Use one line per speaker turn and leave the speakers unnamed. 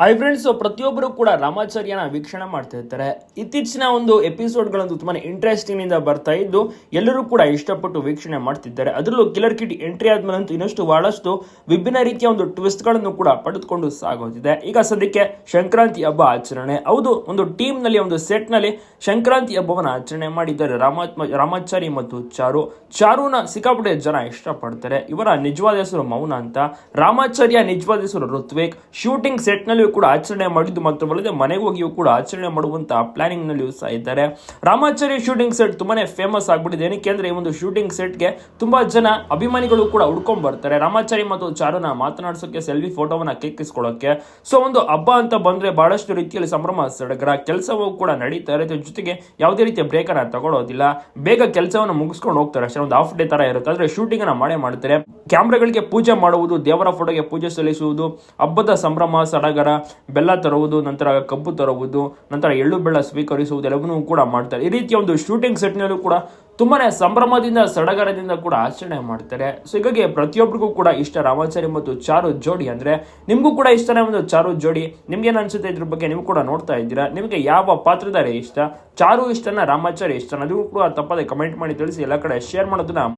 Hi friends ಪ್ರತಿಯೊಬ್ಬರು ಕೂಡ ರಾಮಾಚಾರ್ಯನ ವೀಕ್ಷಣೆ ಮಾಡ್ತಾ ಇರ್ತಾರೆ. ಇತ್ತೀಚಿನ ಒಂದು ಎಪಿಸೋಡ್ಗಳಂತೂ ತುಂಬಾ ಇಂಟ್ರೆಸ್ಟಿಂಗ್ ಇಂದ ಬರ್ತಾ ಇದ್ದು, ಎಲ್ಲರೂ ಕೂಡ ಇಷ್ಟಪಟ್ಟು ವೀಕ್ಷಣೆ ಮಾಡ್ತಿದ್ದಾರೆ. ಅದರಲ್ಲೂ ಕಿಲರ್ ಕಿಟ್ ಎಂಟ್ರಿ ಆದ್ಮೇಲಂತೂ ಇನ್ನಷ್ಟು ಬಹಳಷ್ಟು ವಿಭಿನ್ನ ರೀತಿಯ ಒಂದು ಟ್ವಿಸ್ಟ್ಗಳನ್ನು ಕೂಡ ಪಡೆದುಕೊಂಡು ಸಾಗೋತಿದೆ ಈಗ ಸದ್ಯಕ್ಕೆ ಸಂಕ್ರಾಂತಿ ಹಬ್ಬ ಆಚರಣೆ. ಹೌದು, ಒಂದು ಟೀಮ್ನಲ್ಲಿ, ಒಂದು ಸೆಟ್ನಲ್ಲಿ ಸಂಕ್ರಾಂತಿ ಹಬ್ಬವನ್ನು ಆಚರಣೆ ಮಾಡಿದ್ದಾರೆ ರಾಮಾತ್ಮ ರಾಮಾಚಾರಿ ಮತ್ತು ಚಾರು. ಚಾರುನ ಸಿಕ್ಕಾಪಟ್ಟೆ ಜನ ಇಷ್ಟಪಡ್ತಾರೆ. ಇವರ ನಿಜವಾದ ಹೆಸರು ಮೌನ ಅಂತ. ರಾಮಾಚಾರ್ಯ ನಿಜವಾದ ಹೆಸರು ಋತ್ವಿಕ್. ಶೂಟಿಂಗ್ ಸೆಟ್ ನಲ್ಲಿಯೂ ಕೂಡ ಆಚರಣೆ ಮಾಡಿದ್ದು ಮಾತ್ರವಲ್ಲದೆ ಮನೆಗೆ ಹೋಗಿಯೂ ಕೂಡ ಆಚರಣೆ ಮಾಡುವಂತಹ ಪ್ಲಾನಿಂಗ್ ನಲ್ಲಿಯೂ ಸಹ ಇದ್ದಾರೆ. ರಾಮಾಚಾರ್ಯ ಶೂಟಿಂಗ್ ಸೆಟ್ ತುಂಬಾನೇ ಫೇಮಸ್ ಆಗ್ಬಿಟ್ಟಿದೆ. ಏನಕ್ಕೆ ಅಂದ್ರೆ ಈ ಒಂದು ಶೂಟಿಂಗ್ ಸೆಟ್ಗೆ ತುಂಬಾ ಜನ ಅಭಿಮಾನಿಗಳು ಕೂಡ ಹುಡ್ಕೊಂಡ್ ಬರ್ತಾರೆ. ರಾಮಾಚಾರಿ ಮತ್ತು ಚಾರುನ ಮಾತನಾಡಿಸೋಕೆ ಸೆಲ್ಫಿ ಫೋಟೋವನ್ನ ಕ್ಲಿಕ್ಕಿಸ್ಕೊಳ್ಳೋಕೆ ಸೊ ಒಂದು ಹಬ್ಬ ಅಂತ ಬಂದ್ರೆ ಬಹಳಷ್ಟು ರೀತಿಯಲ್ಲಿ ಸಂಭ್ರಮ ಸಡಗರ. ಕೆಲಸವೂ ಕೂಡ ನಡೀತಾ ಇರುತ್ತೆ. ಜೊತೆಗೆ ಯಾವುದೇ ರೀತಿಯ ಬ್ರೇಕ್ ಅನ್ನ ತಗೊಳ್ಳೋದಿಲ್ಲ ಬೇಗ ಕೆಲಸವನ್ನು ಮುಗಿಸ್ಕೊಂಡು ಹೋಗ್ತಾರೆ. ಅಷ್ಟೇ, ಒಂದು ಹಾಫ್ ಡೇ ತರ ಇರುತ್ತೆ. ಆದ್ರೆ ಶೂಟಿಂಗ್ ಅನ್ನ ಮಾಡೇ ಮಾಡ್ತಾರೆ. ಕ್ಯಾಮ್ರಾಗಳಿಗೆ ಪೂಜೆ ಮಾಡುವುದು, ದೇವರ ಫೋಟೋಗೆ ಪೂಜೆ ಸಲ್ಲಿಸುವುದು, ಹಬ್ಬದ ಸಂಭ್ರಮ, ಸಡಗರ, ಬೆಲ್ಲ ತರುವುದು, ನಂತರ ಕಬ್ಬು ತರುವುದು, ನಂತರ ಎಳ್ಳು ಬೆಲ್ಲ ಸ್ವೀಕರಿಸುವುದು ಎಲ್ಲವನ್ನೂ ಕೂಡ ಮಾಡ್ತಾರೆ. ಈ ರೀತಿಯ ಒಂದು ಶೂಟಿಂಗ್ ಸೆಟ್ನಲ್ಲೂ ಕೂಡ ತುಂಬಾ ಸಂಭ್ರಮದಿಂದ, ಸಡಗರದಿಂದ ಕೂಡ ಆಚರಣೆ ಮಾಡ್ತಾರೆ. ಸೊ ಹೀಗಾಗಿ ಪ್ರತಿಯೊಬ್ಬರಿಗೂ ಕೂಡ ಇಷ್ಟ ರಾಮಾಚಾರಿ ಮತ್ತು ಚಾರು ಜೋಡಿ ಅಂದರೆ ನಿಮಗೂ ಕೂಡ ಇಷ್ಟನೇ ಒಂದು ಚಾರು ಜೋಡಿ. ನಿಮ್ಗೇನು ಅನಿಸುತ್ತೆ ಇದ್ರ ಬಗ್ಗೆ ನೀವು ಕೂಡ ನೋಡ್ತಾ ಇದ್ದೀರಾ. ನಿಮಗೆ ಯಾವ ಪಾತ್ರದಾರೆ ಇಷ್ಟ? ಚಾರು ಇಷ್ಟನ, ರಾಮಾಚಾರಿ ಇಷ್ಟ ಅದು ಕೂಡ ತಪ್ಪದೆ ಕಮೆಂಟ್ ಮಾಡಿ ತಿಳಿಸಿ, ಎಲ್ಲ ಕಡೆ ಶೇರ್ ಮಾಡೋದನ್ನ